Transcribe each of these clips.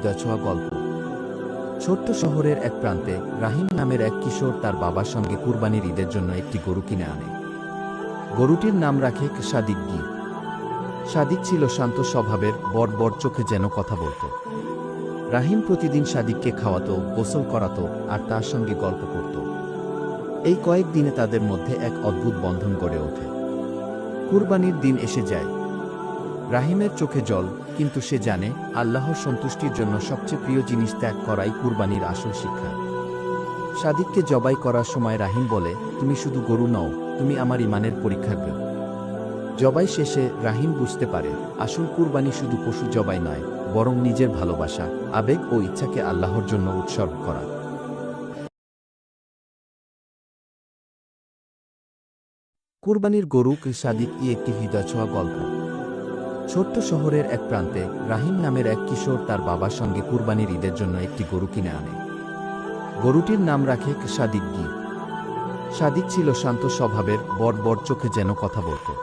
হৃদয়ছোঁয়া গল্প। ছোট্ট শহরের এক প্রান্তে রাহিম নামের এক কিশোর তার বাবার সঙ্গে কুরবানির ঈদের জন্য একটি গরু কিনে আনে। গরুটির নাম রাখে সাদিক গি। সাদিক ছিল শান্ত স্বভাবের বড় বড় চোখে যেন কথা বলতো। রাহিম প্রতিদিন সাদিককে খাওয়াতো, গোসল করাতো আর তার সঙ্গে গল্প করত। এই কয়েক দিনে তাদের মধ্যে এক অদ্ভুত বন্ধন গড়ে ওঠে। কুরবানির দিন এসে যায়। রাহিমের চোখে জল কিন্তু সে জানে, আল্লাহর সন্তুষ্টির জন্য সবচেয়ে প্রিয় জিনিস ত্যাগ করাই কুরবানির আসল শিক্ষা। সাদিককে জবাই করার সময় রাহিম বলে, তুমি শুধু গরু নও, তুমি আমার ইমানের পরীক্ষা দেও জবাই শেষে রাহিম বুঝতে পারে, আসল কুরবানি শুধু পশু জবাই নয়, বরং নিজের ভালোবাসা, আবেগ ও ইচ্ছাকে আল্লাহর জন্য উৎসর্গ করা। কুরবানির গরু সাদিক ই একটি হৃদয় ছোঁয়া গল্প। ছোট্ট শহরের এক প্রান্তে রাহিম নামের এক কিশোর তার বাবার সঙ্গে কুরবানির ঈদের জন্য একটি গরু কিনে আনে। গরুটির নাম রাখে সাদিক গি। সাদিক ছিল শান্ত স্বভাবের, বড় বড় চোখে যেন কথা বলতো।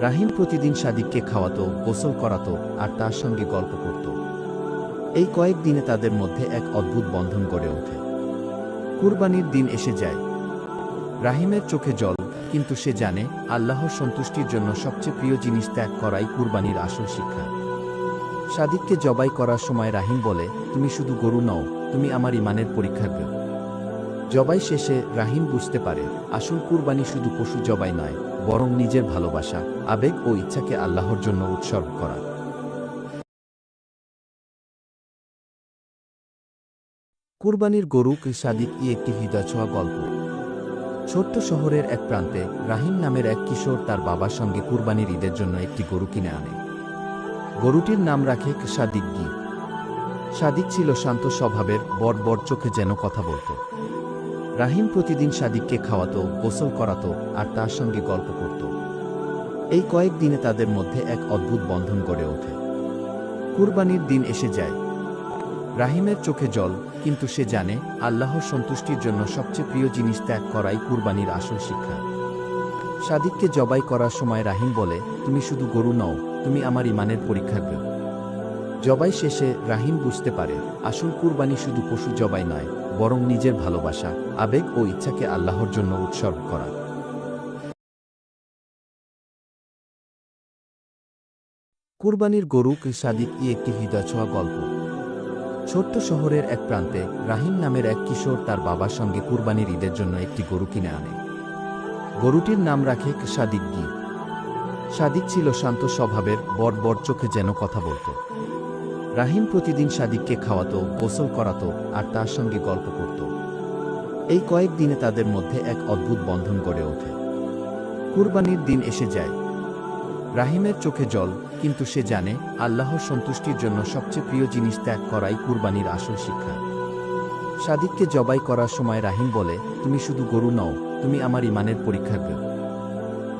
রাহিম প্রতিদিন সাদিককে খাওয়াতো, গোসল করাতো আর তার সঙ্গে গল্প করত। এই কয়েক দিনে তাদের মধ্যে এক অদ্ভুত বন্ধন গড়ে ওঠে। কুরবানির দিন এসে যায়। রাহিমের চোখে জল কিন্তু সে জানে, আল্লাহর সন্তুষ্টির জন্য সবচেয়ে প্রিয় জিনিস ত্যাগ করাই কুরবানির আসল শিক্ষা। সাদিককে জবাই করার সময় রাহিম বলে, তুমি শুধু গরু নও, তুমি আমার ইমানের পরীক্ষা দেও জবাই শেষে রাহিম বুঝতে পারে, আসল কুরবানি শুধু পশু জবাই নয়, বরং নিজের ভালোবাসা, আবেগ ও ইচ্ছাকে আল্লাহর জন্য উৎসর্গ করা। কুরবানির গরু সাদিক ই একটি হৃদয়ছোঁয়া গল্প। ছোট্ট শহরের এক প্রান্তে রাহিম নামের এক কিশোর তার বাবার সঙ্গে কুরবানির ঈদের জন্য একটি গরু কিনে আনে। গরুটির নাম রাখে সাদিক গি। সাদিক ছিল শান্ত স্বভাবের বড় চোখে যেন কথা বলতো। রাহিম প্রতিদিন সাদিককে খাওয়াতো, গোসল করাতো আর তার সঙ্গে গল্প করত। এই কয়েক দিনে তাদের মধ্যে এক অদ্ভুত বন্ধন গড়ে ওঠে। কুরবানির দিন এসে যায়। রাহিমের চোখে জল কিন্তু সে জানে, আল্লাহর সন্তুষ্টির জন্য সবচেয়ে প্রিয় জিনিস ত্যাগ করাই কুরবানির আসল শিক্ষা। সাদিককে জবাই করার সময় রাহিম বলে, তুমি শুধু গরু নও, তুমি আমার ইমানের পরীক্ষা দেও জবাই শেষে রাহিম বুঝতে পারে, আসল কুরবানি শুধু পশু জবাই নয়, বরং নিজের ভালোবাসা, আবেগ ও ইচ্ছাকে আল্লাহর জন্য উৎসর্গ করা। কুরবানির গরু সাদিক ই একটি হৃদয়ছোঁয়া গল্প। ছোট্ট শহরের এক প্রান্তে রাহিম নামের এক কিশোর তার বাবার সঙ্গে কুরবানির ঈদের জন্য একটি গরু কিনে আনে। গরুটির নাম রাখে সাদিক গি। সাদিক ছিল শান্ত স্বভাবের বড় বড় চোখে যেন কথা বলতো। রাহিম প্রতিদিন সাদিককে খাওয়াতো, গোসল করাতো আর তার সঙ্গে গল্প করত। এই কয়েক দিনে তাদের মধ্যে এক অদ্ভুত বন্ধন গড়ে ওঠে। কুরবানির দিন এসে যায়। রাহিমের চোখে জল, কিন্তু সে জানে আল্লাহর সন্তুষ্টির জন্য সবচেয়ে প্রিয় জিনিস ত্যাগ করাই কুরবানির আসল শিক্ষা। সাদিককে জবাই করার সময় রাহিম বলে, তুমি শুধু গরু নও, তুমি আমার ইমানের পরীক্ষা দেও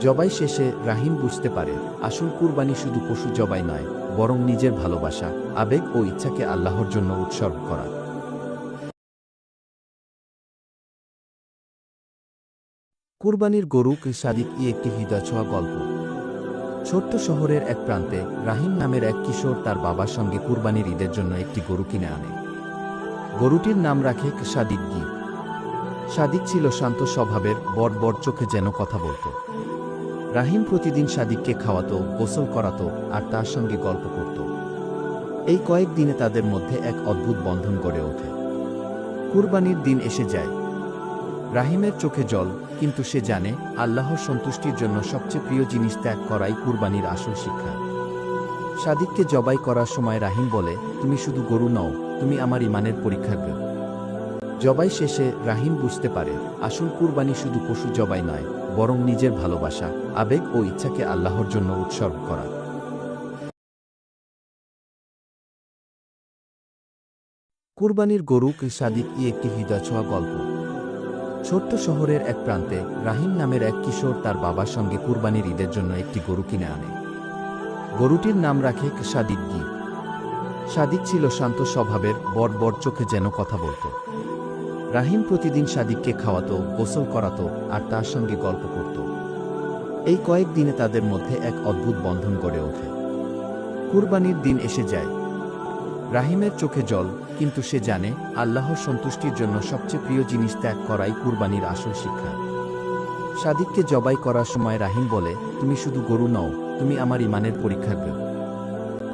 জবাই শেষে রাহিম বুঝতে পারে, আসল কুরবানি শুধু পশু জবাই নয়, বরং নিজের ভালোবাসা, আবেগ ও ইচ্ছাকে আল্লাহর জন্য উৎসর্গ করা। কুরবানির গরু সাদিক ই একটি হৃদয়ছোঁয়া গল্প। ছোট্ট শহরের এক প্রান্তে রাহিম নামের এক কিশোর তার বাবার সঙ্গে কুরবানির ঈদের জন্য একটি গরু কিনে আনে। গরুটির নাম রাখে সাদিক গি। সাদিক ছিল শান্ত স্বভাবের বড় বড় চোখে যেন কথা বলতো। রাহিম প্রতিদিন সাদিককে খাওয়াতো, গোসল করাতো আর তার সঙ্গে গল্প করত। এই কয়েক দিনে তাদের মধ্যে এক অদ্ভুত বন্ধন গড়ে ওঠে। কুরবানির দিন এসে যায়। রাহিমের চোখে জল, কিন্তু সে জানে আল্লাহর সন্তুষ্টির জন্য সবচেয়ে প্রিয় জিনিস ত্যাগ করাই কুরবানির আসল শিক্ষা। সাদিককে জবাই করার সময় রাহিম বলে, তুমি শুধু গরু নও, তুমি আমার ইমানের পরীক্ষা দেও জবাই শেষে রাহিম বুঝতে পারে, আসল কুরবানি শুধু পশু জবাই নয়, বরং নিজের ভালোবাসা, আবেগ ও ইচ্ছাকে আল্লাহর জন্য উৎসর্গ করা। কুরবানির গরু সাদিক ই একটি হৃদয়ছোঁয়া গল্প। ছোট্ট শহরের এক প্রান্তে রাহিম নামের এক কিশোর তার বাবার সঙ্গে কুরবানির ঈদের জন্য একটি গরু কিনে আনে। গরুটির নাম রাখে সাদিক গি। সাদিক ছিল শান্ত স্বভাবের বড় বড় চোখে যেন কথা বলতো। রাহিম প্রতিদিন সাদিককে খাওয়াতো, গোসল করাতো আর তার সঙ্গে গল্প করত। এই কয়েক দিনে তাদের মধ্যে এক অদ্ভুত বন্ধন গড়ে ওঠে। কুরবানির দিন এসে যায়। রাহিমের চোখে জল কিন্তু সে জানে, আল্লাহর সন্তুষ্টির জন্য সবচেয়ে প্রিয় জিনিস ত্যাগ করাই কুরবানির আসল শিক্ষা। সাদিককে জবাই করার সময় রাহিম বলে, তুমি শুধু গরু নও, তুমি আমার ইমানের পরীক্ষা দেও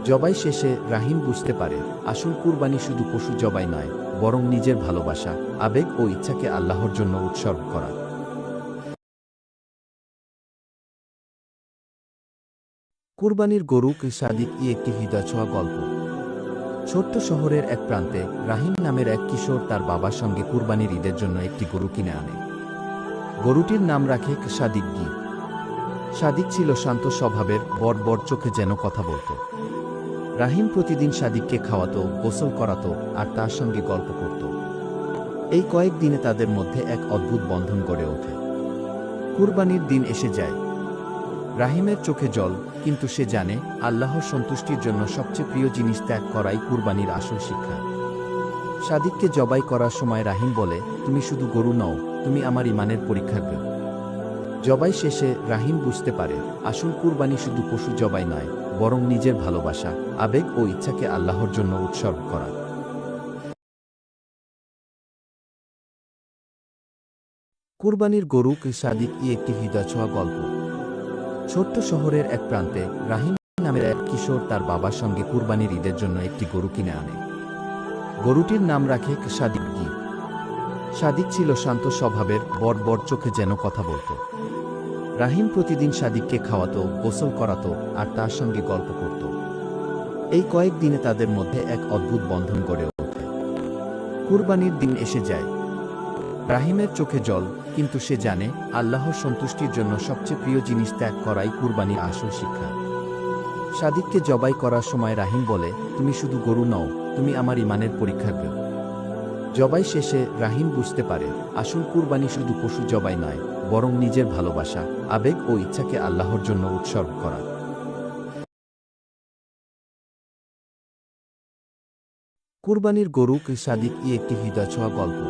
জবাই শেষে রাহিম বুঝতে পারে, আসল কুরবানি শুধু পশু জবাই নয়, বরং নিজের ভালোবাসা, আবেগ ও ইচ্ছাকে আল্লাহর জন্য উৎসর্গ করা। কুরবানির গরু সাদিক ই একটি হৃদয়ছোঁয়া গল্প। ছোট্ট শহরের এক প্রান্তে রাহিম নামের এক কিশোর তার বাবার সঙ্গে কুরবানির ঈদের জন্য একটি গরু কিনে আনে। গরুটির নাম রাখে সাদিক গি। সাদিক ছিল শান্ত স্বভাবের বড় বড় চোখে যেন কথা বলতো। রাহিম প্রতিদিন সাদিককে খাওয়াতো, গোসল করাতো আর তার সঙ্গে গল্প করত। এই কয়েক দিনে তাদের মধ্যে এক অদ্ভুত বন্ধন গড়ে ওঠে। কুরবানির দিন এসে যায়। রাহিমের চোখে জল, কিন্তু সে জানে আল্লাহর সন্তুষ্টির জন্য সবচেয়ে প্রিয় জিনিস ত্যাগ করাই কুরবানির আসল শিক্ষা। সাদিককে জবাই করার সময় রাহিম বলে, তুমি শুধু গরু নও, তুমি আমার ইমানের পরীক্ষা দেও জবাই শেষে রাহিম বুঝতে পারে, আসল কুরবানি শুধু পশু জবাই নয়, বরং নিজের ভালোবাসা, আবেগ ও ইচ্ছাকে আল্লাহর জন্য উৎসর্গ করা। কুরবানির গরু সাদিক ই একটি হৃদয়ছোঁয়া গল্প। ছোট্ট শহরের এক প্রান্তে রাহিম নামের এক কিশোর তার বাবার সঙ্গে কুরবানির ঈদের জন্য একটি গরু কিনে আনে। গরুটির নাম রাখে সাদিক গি। সাদিক ছিল শান্ত স্বভাবের বড় বড় চোখে যেন কথা বলতো। রাহিম প্রতিদিন সাদিককে খাওয়াতো, গোসল করাতো আর তার সঙ্গে গল্প করত। এই কয়েক দিনে তাদের মধ্যে এক অদ্ভুত বন্ধন গড়ে ওঠে। কুরবানির দিন এসে যায়। রাহিমের চোখে জল, কিন্তু সে জানে আল্লাহর সন্তুষ্টির জন্য সবচেয়ে প্রিয় জিনিস ত্যাগ করাই কুরবানির আসল শিক্ষা। সাদিককে জবাই করার সময় রাহিম বলে, তুমি শুধু গরু নও, তুমি আমার ইমানের পরীক্ষা দেও জবাই শেষে রাহিম বুঝতে পারে, আসল কুরবানি শুধু পশু জবাই নয়, বরং নিজের ভালোবাসা, আবেগ ও ইচ্ছাকে আল্লাহর জন্য উৎসর্গ করা। কুরবানির গরু সাদিক ই একটি হৃদয়ছোঁয়া গল্প।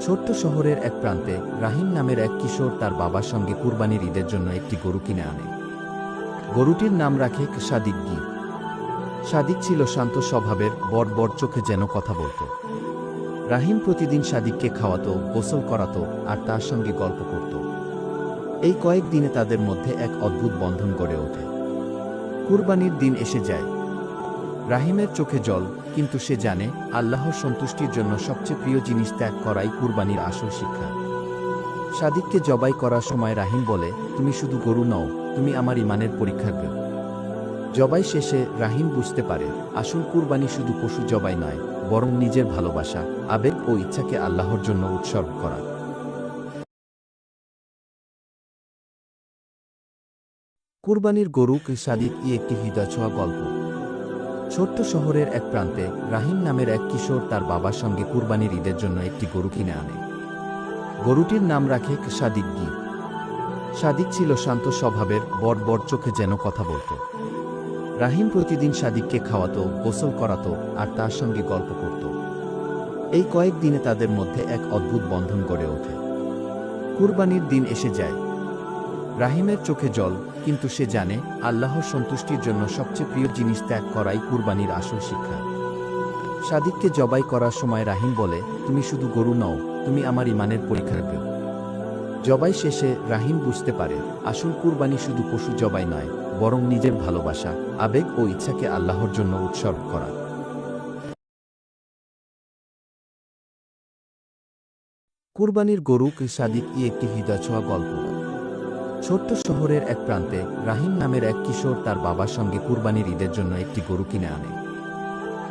ছোট্ট শহরের এক প্রান্তে রাহিম নামের এক কিশোর তার বাবার সঙ্গে কুরবানির ঈদের জন্য একটি গরু কিনে আনে। গরুটির নাম রাখে সাদিক গি। সাদিক ছিল শান্ত স্বভাবের বড় চোখে যেন কথা বলতো। রাহিম প্রতিদিন সাদিককে খাওয়াতো, গোসল করাতো আর তার সঙ্গে গল্প করত। এই কয়েক দিনে তাদের মধ্যে এক অদ্ভুত বন্ধন গড়ে ওঠে। কুরবানির দিন এসে যায়। রাহিমের চোখে জল, কিন্তু সে জানে আল্লাহর সন্তুষ্টির জন্য সবচেয়ে প্রিয় জিনিস ত্যাগ করাই কুরবানির আসল শিক্ষা। সাদিককে জবাই করার সময় রাহিম বলে, তুমি শুধু গরু নও, তুমি আমার ইমানের পরীক্ষা দেও জবাই শেষে রাহিম বুঝতে পারে, আসল কুরবানি শুধু পশু জবাই নয়, বরং নিজের ভালোবাসা, আবেগ ও ইচ্ছাকে আল্লাহর জন্য উৎসর্গ করা। কুরবানির গরু সাদিক ই একটি হৃদয়ছোঁয়া গল্প। ছোট্ট শহরের এক প্রান্তে রাহিম নামের এক কিশোর তার বাবার সঙ্গে কুরবানির ঈদের জন্য একটি গরু কিনে আনে। গরুটির নাম রাখে সাদিক গি। সাদিক ছিল শান্ত স্বভাবের বড় বড় চোখে যেন কথা বলতো। রাহিম প্রতিদিন সাদিককে খাওয়াতো, গোসল করাতো আর তার সঙ্গে গল্প করত। এই কয়েক দিনে তাদের মধ্যে এক অদ্ভুত বন্ধন গড়ে ওঠে। কুরবানির দিন এসে যায়। রাহিমের চোখে জল, কিন্তু সে জানে আল্লাহর সন্তুষ্টির জন্য সবচেয়ে প্রিয় জিনিস ত্যাগ করাই কুরবানির আসল শিক্ষা। সাদিককে জবাই করার সময় রাহিম বলে, তুমি শুধু গরু নও, তুমি আমার ইমানের পরীক্ষা দেও জবাই শেষে রাহিম বুঝতে পারে, আসল কুরবানি শুধু পশু জবাই নয়, বরং নিজের ভালোবাসা, আবেগ ও ইচ্ছাকে আল্লাহর জন্য উৎসর্গ করা। কুরবানির গরু সাদিক ই একটি হৃদয়ছোঁয়া গল্প। ছোট্ট শহরের এক প্রান্তে রাহিম নামের এক কিশোর তার বাবার সঙ্গে কুরবানির ঈদের জন্য একটি গরু কিনে আনে।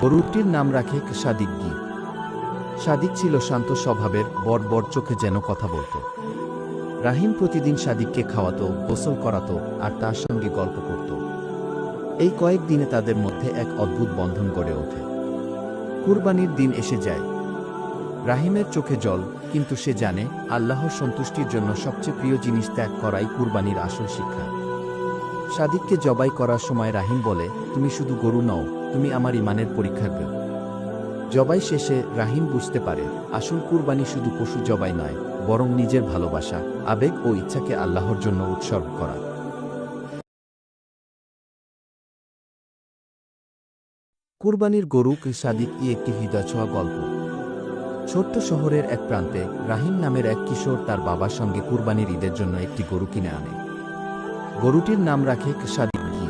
গরুটির নাম রাখে সাদিক গি। সাদিক ছিল শান্ত স্বভাবের, বড় বড় চোখে যেন কথা বলতো। রাহিম প্রতিদিন সাদিককে খাওয়াতো, গোসল করাতো আর তার সঙ্গে গল্প করত। এই কয়েক দিনে তাদের মধ্যে এক অদ্ভুত বন্ধন গড়ে ওঠে। কুরবানির দিন এসে যায়। রাহিমের চোখে জল কিন্তু সে জানে, আল্লাহর সন্তুষ্টির জন্য সবচেয়ে প্রিয় জিনিস ত্যাগ করাই কুরবানির আসল শিক্ষা। সাদিককে জবাই করার সময় রাহিম বলে, তুমি শুধু গরু নও, তুমি আমার ইমানের পরীক্ষা দেও জবাই শেষে রাহিম বুঝতে পারে, আসল কুরবানি শুধু পশু জবাই নয়, বরং নিজের ভালোবাসা, আবেগ ও ইচ্ছাকে আল্লাহর জন্য উৎসর্গ করা। কুরবানির গরুক সাদিক ই একটি হৃদয়ছোঁয়া গল্প। ছোট্ট শহরের এক প্রান্তে রাহিম নামের এক কিশোর তার বাবার সঙ্গে কুরবানির ঈদের জন্য একটি গরু কিনে আনে। গরুটির নাম রাখে সাদিক ঘি।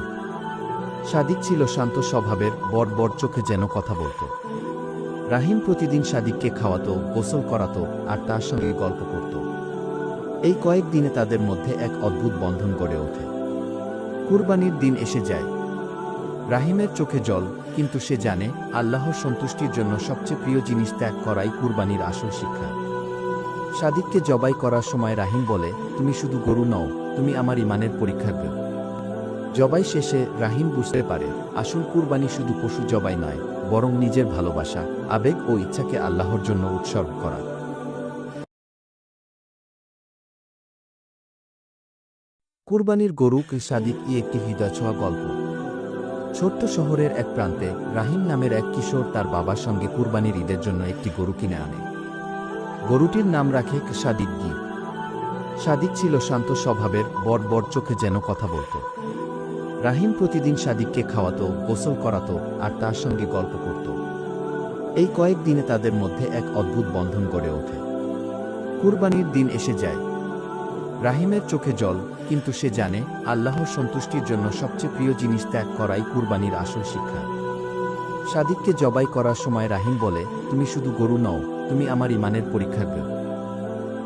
সাদিক ছিল শান্ত স্বভাবের, বড় বড় চোখে যেন কথা বলতো। রাহিম প্রতিদিন সাদিককে খাওয়াতো, গোসল করাতো আর তার সঙ্গে গল্প করত। এই কয়েক দিনে তাদের মধ্যে এক অদ্ভুত বন্ধন গড়ে ওঠে। কুরবানির দিন এসে যায়। রাহিমের চোখে জল, কিন্তু সে জানে আল্লাহর সন্তুষ্টির জন্য সবচেয়ে প্রিয় জিনিস ত্যাগ করাই কুরবানির আসল শিক্ষা। সাদিককে জবাই করার সময় রাহিম বলে, তুমি শুধু গরু নও, তুমি আমার ইমানের পরীক্ষা দেও জবাই শেষে রাহিম বুঝতে পারে, আসল কুরবানি শুধু পশু জবাই নয়, বরং নিজের ভালোবাসা, আবেগ ও ইচ্ছাকে আল্লাহর জন্য উৎসর্গ করা। কুরবানির গরু সাদিক ই একটি হৃদয়ছোঁয়া গল্প। ছোট্ট শহরের এক প্রান্তে রাহিম নামের এক কিশোর তার বাবার সঙ্গে কুরবানির ঈদের জন্য একটি গরু কিনে আনে। গরুটির নাম রাখে সাদিক গি। সাদিক ছিল শান্ত স্বভাবের বড় বড় চোখে যেন কথা বলতো। রাহিম প্রতিদিন সাদিককে খাওয়াতো, গোসল করাতো আর তার সঙ্গে গল্প করত। এই কয়েক দিনে তাদের মধ্যে এক অদ্ভুত বন্ধন গড়ে ওঠে। কুরবানির দিন এসে যায়। রাহিমের চোখে জল কিন্তু সে জানে, আল্লাহর সন্তুষ্টির জন্য সবচেয়ে প্রিয় জিনিস ত্যাগ করাই কুরবানির আসল শিক্ষা। সাদিককে জবাই করার সময় রাহিম বলে, তুমি শুধু গরু নও, তুমি আমার ইমানের পরীক্ষা দেও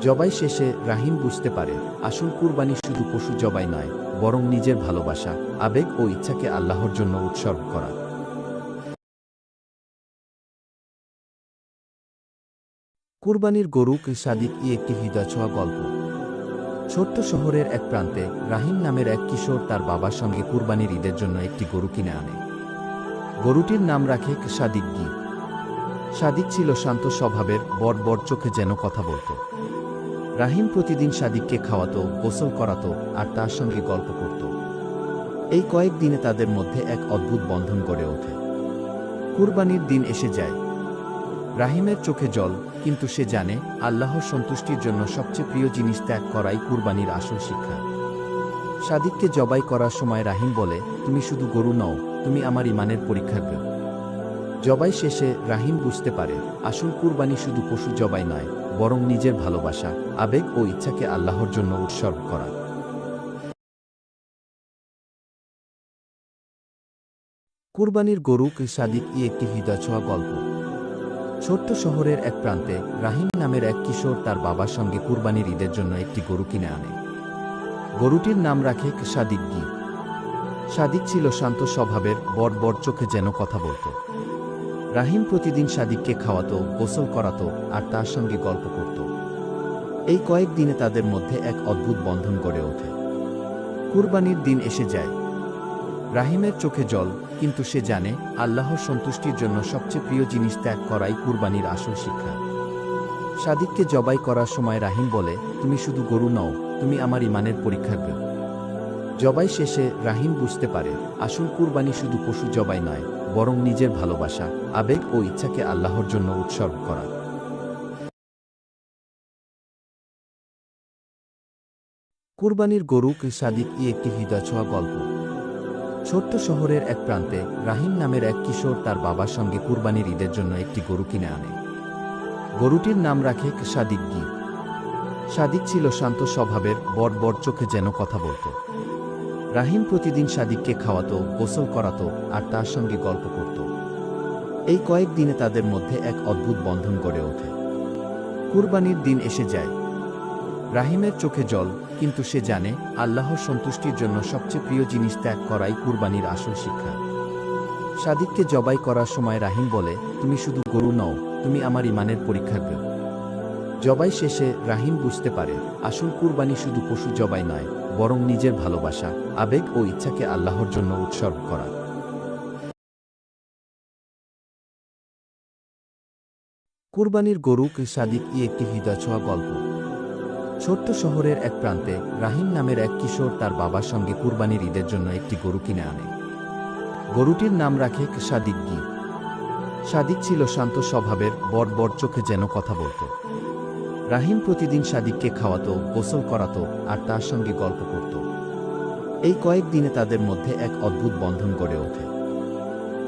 জবাই শেষে রাহিম বুঝতে পারে, আসল কুরবানি শুধু পশু জবাই নয়, বরং নিজের ভালোবাসা, আবেগ ও ইচ্ছাকে আল্লাহর জন্য উৎসর্গ করা। কুরবানির গরু সাদিক ই একটি হৃদয়ছোঁয়া গল্প। ছোট্ট শহরের এক প্রান্তে রাহিম নামের এক কিশোর তার বাবার সঙ্গে কুরবানির ঈদের জন্য একটি গরু কিনে আনে। গরুটির নাম রাখে সাদিক গি। সাদিক ছিল শান্ত স্বভাবের, বড় বড় চোখে যেন কথা বলতো। রাহিম প্রতিদিন সাদিককে খাওয়াতো, গোসল করাতো আর তার সঙ্গে গল্প করত। এই কয়েক দিনে তাদের মধ্যে এক অদ্ভুত বন্ধন গড়ে ওঠে। কুরবানির দিন এসে যায়। রাহিমের চোখে জল কিন্তু সে জানে, আল্লাহর সন্তুষ্টির জন্য সবচেয়ে প্রিয় জিনিস ত্যাগ করাই কুরবানির আসল শিক্ষা। সাদিককে জবাই করার সময় রাহিম বলে, তুমি শুধু গরু নও, তুমি আমার ইমানের পরীক্ষা দেও জবাই শেষে রাহিম বুঝতে পারে, আসল কুরবানি শুধু পশু জবাই নয়, বরং নিজের ভালোবাসা, আবেগ ও ইচ্ছাকে আল্লাহর জন্য উৎসর্গ করা। কুরবানির গরু সাদিক ই একটি হৃদয়ছোঁয়া গল্প। ছোট্ট শহরের এক প্রান্তে রাহিম নামের এক কিশোর তার বাবার সঙ্গে কুরবানির ঈদের জন্য একটি গরু কিনে আনে। গরুটির নাম রাখে সাদিক গি। সাদিক ছিল শান্ত স্বভাবের, বড় বড় চোখে যেন কথা বলতো। রাহিম প্রতিদিন সাদিককে খাওয়াতো, গোসল করাতো আর তার সঙ্গে গল্প করত। এই কয়েক দিনে তাদের মধ্যে এক অদ্ভুত বন্ধন গড়ে ওঠে। কুরবানির দিন এসে যায়। রাহিমের চোখে জল কিন্তু সে জানে, আল্লাহর সন্তুষ্টির জন্য সবচেয়ে প্রিয় জিনিস ত্যাগ করাই কুরবানির আসল শিক্ষা। সাদিককে জবাই করার সময় রাহিম বলে, তুমি শুধু গরু নও, তুমি আমার ইমানের পরীক্ষা দেও জবাই শেষে রাহিম বুঝতে পারে, আসল কুরবানি শুধু পশু জবাই নয়, বরং নিজের ভালোবাসা, আবেগ ও ইচ্ছাকে আল্লাহর জন্য উৎসর্গ করা। কুরবানির গরু সাদিক ই একটি হৃদয়ছোঁয়া গল্প। ছোট্ট শহরের এক প্রান্তে রাহিম নামের এক কিশোর তার বাবার সঙ্গে কুরবানির ঈদের জন্য একটি গরু কিনে আনে। গরুটির নাম রাখে সাদিক গি। সাদিক ছিল শান্ত স্বভাবের বড় বড় চোখে যেন কথা বলতো। রাহিম প্রতিদিন সাদিককে খাওয়াতো, গোসল করাতো আর তার সঙ্গে গল্প করত। এই কয়েক দিনে তাদের মধ্যে এক অদ্ভুত বন্ধন গড়ে ওঠে। কুরবানির দিন এসে যায়। রাহিমের চোখে জল কিন্তু সে জানে, আল্লাহর সন্তুষ্টির জন্য সবচেয়ে প্রিয় জিনিস ত্যাগ করাই কুরবানির আসল শিক্ষা। সাদিককে জবাই করার সময় রাহিম বলে, তুমি শুধু গরু নও, তুমি আমার ইমানের পরীক্ষা দেও জবাই শেষে রাহিম বুঝতে পারে, আসল কুরবানি শুধু পশু জবাই নয়, বরং নিজের ভালোবাসা, আবেগ ও ইচ্ছাকে আল্লাহর জন্য উৎসর্গ করা। কুরবানির গরু সাদিক ই একটি হৃদয়ছোঁয়া গল্প। ছোট্ট শহরের এক প্রান্তে রাহিম নামের এক কিশোর তার বাবার সঙ্গে কুরবানির ঈদের জন্য একটি গরু কিনে আনে। গরুটির নাম রাখে সাদিক গি। সাদিক ছিল শান্ত স্বভাবের, বড় বড় চোখে যেন কথা বলতো। রাহিম প্রতিদিন সাদিককে খাওয়াতো, গোসল করাতো আর তার সঙ্গে গল্প করত। এই কয়েক দিনে তাদের মধ্যে এক অদ্ভুত বন্ধন গড়ে ওঠে।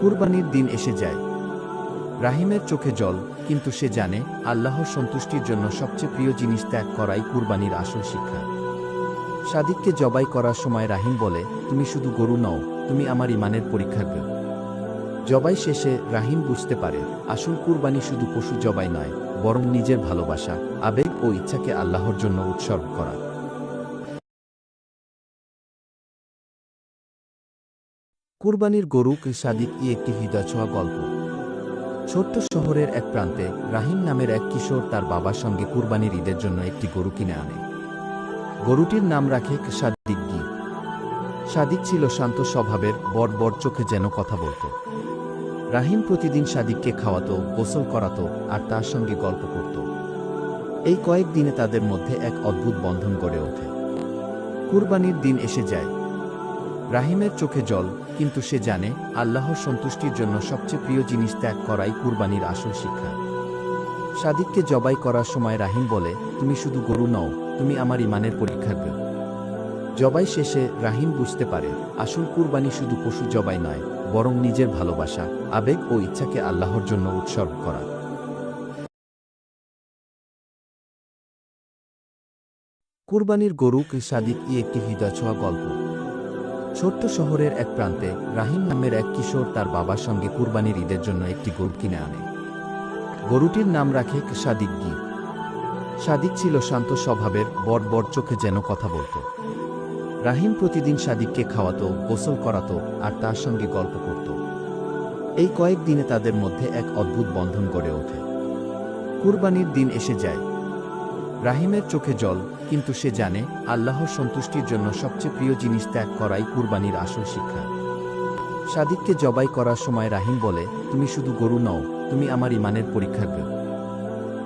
কুরবানির দিন এসে যায়। রাহিমের চোখে জল কিন্তু সে জানে, আল্লাহর সন্তুষ্টির জন্য সবচেয়ে প্রিয় জিনিস ত্যাগ করাই কুরবানির আসল শিক্ষা। সাদিককে জবাই করার সময় রাহিম বলে, তুমি শুধু গরু নও, তুমি আমার ইমানের পরীক্ষা দেও জবাই শেষে রাহিম বুঝতে পারে, আসল কুরবানি শুধু পশু জবাই নয়, বরং নিজের ভালোবাসা, আবেগ ও ইচ্ছাকে আল্লাহর জন্য উৎসর্গ করা। কুরবানির গরুক সাদিক ই একটি হৃদয়ছোঁয়া গল্প। ছোট্ট শহরের এক প্রান্তে রাহিম নামের এক কিশোর তার বাবার সঙ্গে কুরবানির ঈদের জন্য একটি গরু কিনে আনে। গরুটির নাম রাখে সাদিক গি। সাদিক ছিল শান্ত স্বভাবের, বড় বড় চোখে যেন কথা বলতো। রাহিম প্রতিদিন সাদিককে খাওয়াতো, গোসল করাতো আর তার সঙ্গে গল্প করত। এই কয়েক দিনে তাদের মধ্যে এক অদ্ভুত বন্ধন গড়ে ওঠে। কুরবানির দিন এসে যায়। রাহিমের চোখে জল, কিন্তু সে জানে আল্লাহর সন্তুষ্টির জন্য সবচেয়ে প্রিয় জিনিস ত্যাগ করাই কুরবানির আসল শিক্ষা। সাদিককে জবাই করার সময় রাহিম বলে, তুমি শুধু গরু নও, তুমি আমার ইমানের পরীক্ষা দেও জবাই শেষে রাহিম বুঝতে পারে, আসল কুরবানি শুধু পশু জবাই নয়, বরং নিজের ভালোবাসা, আবেগ ও ইচ্ছাকে আল্লাহর জন্য উৎসর্গ করা। কুরবানির গরুক সাদিক ই একটি হৃদয়ছোঁয়া গল্প। ছোট্ট শহরের এক প্রান্তে রাহিম নামের এক কিশোর তার বাবার সঙ্গে কুরবানির ঈদের জন্য একটি গরু কিনে আনে। গরুটির নাম রাখে সাদিক গি। সাদিক ছিল শান্ত স্বভাবের, বড় বড় চোখে যেন কথা বলতো। রাহিম প্রতিদিন সাদিককে খাওয়াতো, গোসল করাতো আর তার সঙ্গে গল্প করত। এই কয়েক দিনে তাদের মধ্যে এক অদ্ভুত বন্ধন গড়ে ওঠে। কুরবানির দিন এসে যায়। রাহিমের চোখে জল, কিন্তু সে জানে আল্লাহর সন্তুষ্টির জন্য সবচেয়ে প্রিয় জিনিস ত্যাগ করাই কুরবানির আসল শিক্ষা। সাদিককে জবাই করার সময় রাহিম বলে, তুমি শুধু গরু নও, তুমি আমার ইমানের পরীক্ষা দেও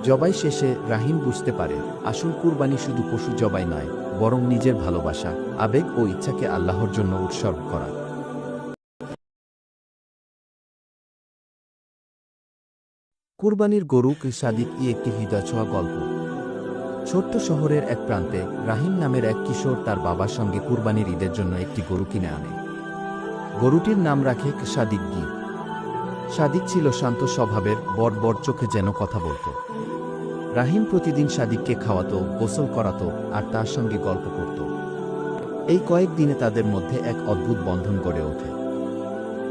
জবাই শেষে রাহিম বুঝতে পারে, আসল কুরবানি শুধু পশু জবাই নয়, বরং নিজের ভালোবাসা, আবেগ ও ইচ্ছাকে আল্লাহর জন্য উৎসর্গ করা। কুরবানির গরুক সাদিক ই একটি হৃদয়ছোঁয়া গল্প। ছোট্ট শহরের এক প্রান্তে রাহিম নামের এক কিশোর তার বাবার সঙ্গে কুরবানির ঈদের জন্য একটি গরু কিনে আনে। গরুটির নাম রাখে সাদিক গি। সাদিক ছিল শান্ত স্বভাবের, বড় বড় চোখে যেন কথা বলতো। রাহিম প্রতিদিন সাদিককে খাওয়াতো, গোসল করাতো আর তার সঙ্গে গল্প করত। এই কয়েক দিনে তাদের মধ্যে এক অদ্ভুত বন্ধন গড়ে ওঠে।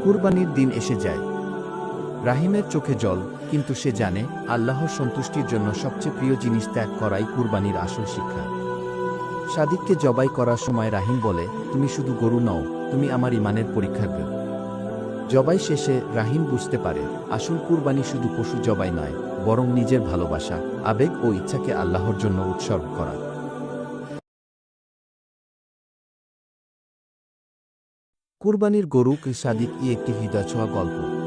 কুরবানির দিন এসে যায়। রাহিমের চোখে জল কিন্তু সে জানে, আল্লাহর সন্তুষ্টির জন্য সবচেয়ে প্রিয় জিনিস ত্যাগ করাই কুরবানির আসল শিক্ষা। সাদিককে জবাই করার সময় রাহিম বলে, তুমি শুধু গরু নও, তুমি আমার ইমানের পরীক্ষা দেও জবাই শেষে রাহিম বুঝতে পারে, আসল কুরবানি শুধু পশু জবাই নয়, বরং নিজের ভালোবাসা, আবেগ ও ইচ্ছাকে আল্লাহর জন্য উৎসর্গ করা। কুরবানির গরুক সাদিক ই একটি হৃদয়ছোঁয়া গল্প?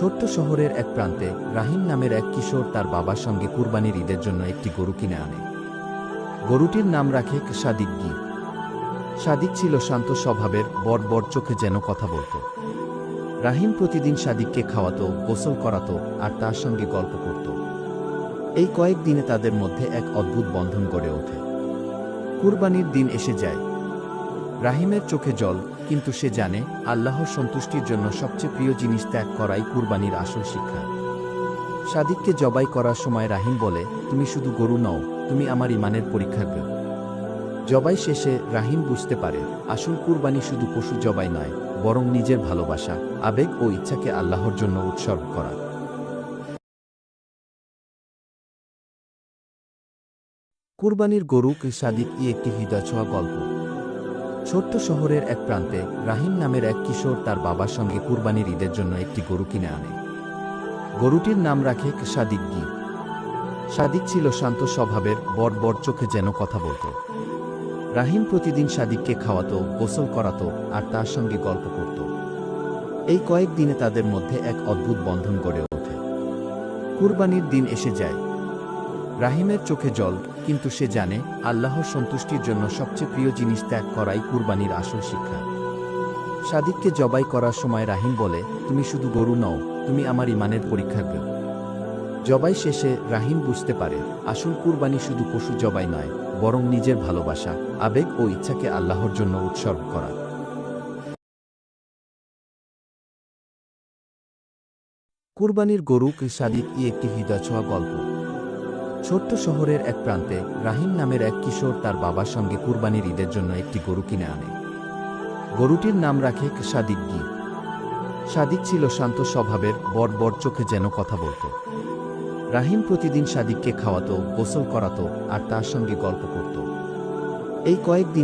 ছোট্ট শহরের এক প্রান্তে রাহিম নামের এক কিশোর তার বাবার সঙ্গে কুরবানির ঈদের জন্য একটি গরু কিনে আনে। গরুটির নাম রাখে সাদিক গি। সাদিক ছিল শান্ত স্বভাবের, বড় চোখে যেন কথা বলতো। রাহিম প্রতিদিন সাদিককে খাওয়াতো, গোসল করাতো আর তার সঙ্গে গল্প করত। এই কয়েক দিনে তাদের মধ্যে এক অদ্ভুত বন্ধন গড়ে ওঠে। কুরবানির দিন এসে যায়। রাহিমের চোখে জল কিন্তু সে জানে, আল্লাহর সন্তুষ্টির জন্য সবচেয়ে প্রিয় জিনিস ত্যাগ করাই কুরবানির আসল শিক্ষা। সাদিককে জবাই করার সময় রাহিম বলে, তুমি শুধু গরু নও, তুমি আমার ইমানের পরীক্ষা দেও জবাই শেষে রাহিম বুঝতে পারে, আসল কুরবানি শুধু পশু জবাই নয়, বরং নিজের ভালোবাসা, আবেগ ও ইচ্ছাকে আল্লাহর জন্য উৎসর্গ করা। কুরবানির গরুক সাদিক ই একটি হৃদয়ছোঁয়া গল্প। ছোট্ট শহরের এক প্রান্তে রাহিম নামের এক কিশোর তার বাবার সঙ্গে কুরবানির ঈদের জন্য একটি গরু কিনে আনে। গরুটির নাম রাখে সাদিক গি সাদিক ছিল শান্ত স্বভাবের বড় চোখে যেন কথা বলতো। রাহিম প্রতিদিন সাদিককে খাওয়াতো, গোসল করাতো আর তার সঙ্গে গল্প করত। এই কয়েক দিনে তাদের মধ্যে এক অদ্ভুত বন্ধন গড়ে ওঠে। কুরবানির দিন এসে যায়। রাহিমের চোখে জল কিন্তু সে জানে আল্লাহর সন্তুষ্টির জন্য সবচেয়ে প্রিয় জিনিস ত্যাগ করাই কুরবানির আসল শিক্ষা। সাদিককে জবাই করার সময় রাহিম বলে, তুমি শুধু গরু নও, তুমি আমার ইমানের পরীক্ষা দেও জবাই শেষে রাহিম বুঝতে পারে, আসল কুরবানি শুধু পশু জবাই নয়, বরং নিজের ভালোবাসা, আবেগ ও ইচ্ছাকে আল্লাহর জন্য উৎসর্গ করা। কুরবানির গরু সাদিক ই একটি হৃদয়ছোঁয়া গল্প। ছোট্ট শহরের এক প্রান্তে রাহিম নামের এক কিশোর তার বাবার সঙ্গে কুরবানির ঈদের জন্য একটি গরু কিনে আনে। গরুটির নাম রাখে সাদিক গি। সাদিক ছিল শান্ত স্বভাবের, বড় বড় চোখে যেন কথা বলত। রাহিম প্রতিদিন সাদিককে খাওয়াতো, গোসল করাতো আর তার সঙ্গে গল্প করত। এই কয়েকদিন